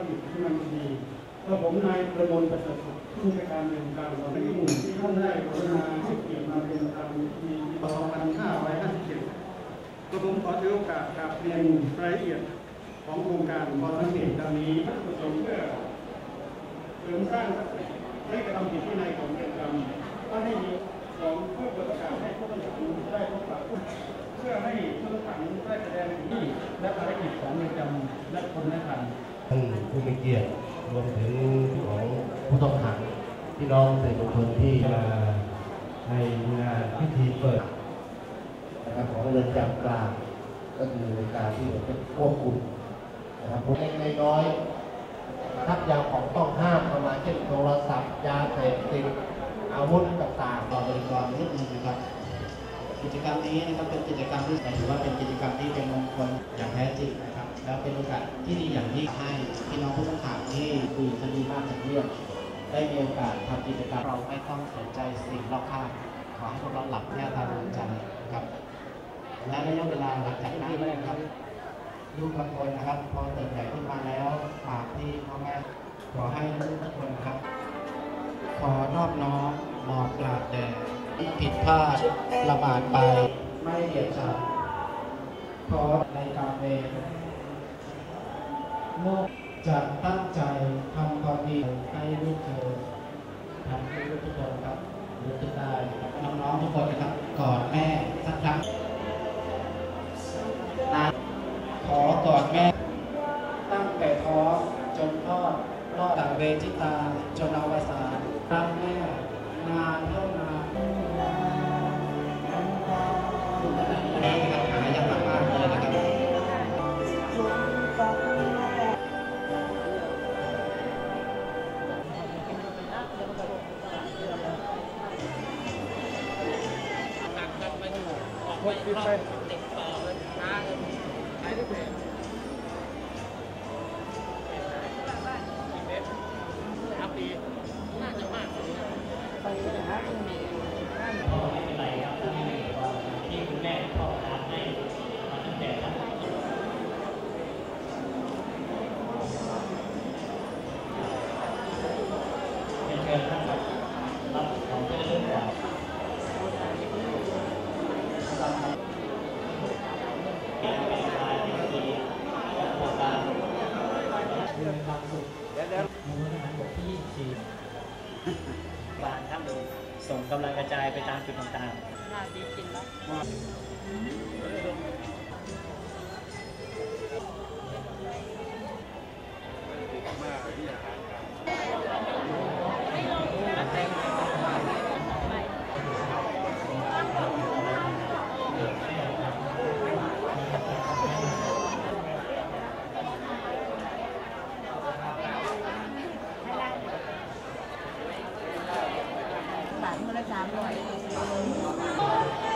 ผลิตที่มันดีแล้วผมนายประมวลประเสริฐสุขผู้ในวยการเรียนการสอนที่มุ่ที่ท่านได้กรุณาให้เกียรติมาเป็นประธานมี2557ก็ผมขอถือโอกาสกราบเรียนรายละเอียดของโครงการพอสังเกตดังนี้วัตถุประสงค์เพื่อเสริมสร้างให้กระทำผิดวินัยของเรือนจำว่าให้มีของเพื่อประกาศให้ผู้ต้องขังได้พบปะผู้เพื่อให้ผู้ต้องขังได้แสดงที่และภารกิจของเรือนจำและคนและทัน ท่านผู้มีเกียรติรวมถึงของผู้ต้องขังพี่น้องสื่อมวลชนที่มาในงานพิธีเปิดนะครับของเรือนจำกลางก็คือการที่จะควบคุมนะครับผมเล็กน้อยๆทักยาของต้องห้ามประมาณเช่นโทรศัพท์ยาเสพติดอาวุธต่างๆต่อบริกรนิดนึงนะครับกิจกรรมนี้นะครับเป็นกิจกรรมที่ถือว่าเป็นกิจกรรม ได้มีโอกาสทำกิจกรรมเราไม่ต้องสนใจสิ่งรอบข้างขอให้พวกเราหลับแน่ตาดวงใจครับ และระยะเวลาหลังจากนั้นนะครับลูกบางคนนะครับ พอเติบใหญ่ขึ้นมาแล้วฝากที่พ่อแม่ขอให้ลูกทุกคนครับ ขอนอบน้อมบอกกราบแด่ที่ผิดพลาดละหมาดไป ไม่เดียดฉันขอในการเวรมุ่งจะตั้งใจ ทุกคนครับรู้สึกได้น้องๆทุกคนนะครับกอดแม่สักครั้งนะขอกอดแม่ ตั้งแต่ท้องจนคลอดรอดจากเวทิตาจนอวสานรักแม่นานเท่านาน What you say? บานครับส่งกำลังกระจายไปตามจุดต่างๆน่าดีกินแล้ว สามคนละสามร้อยเ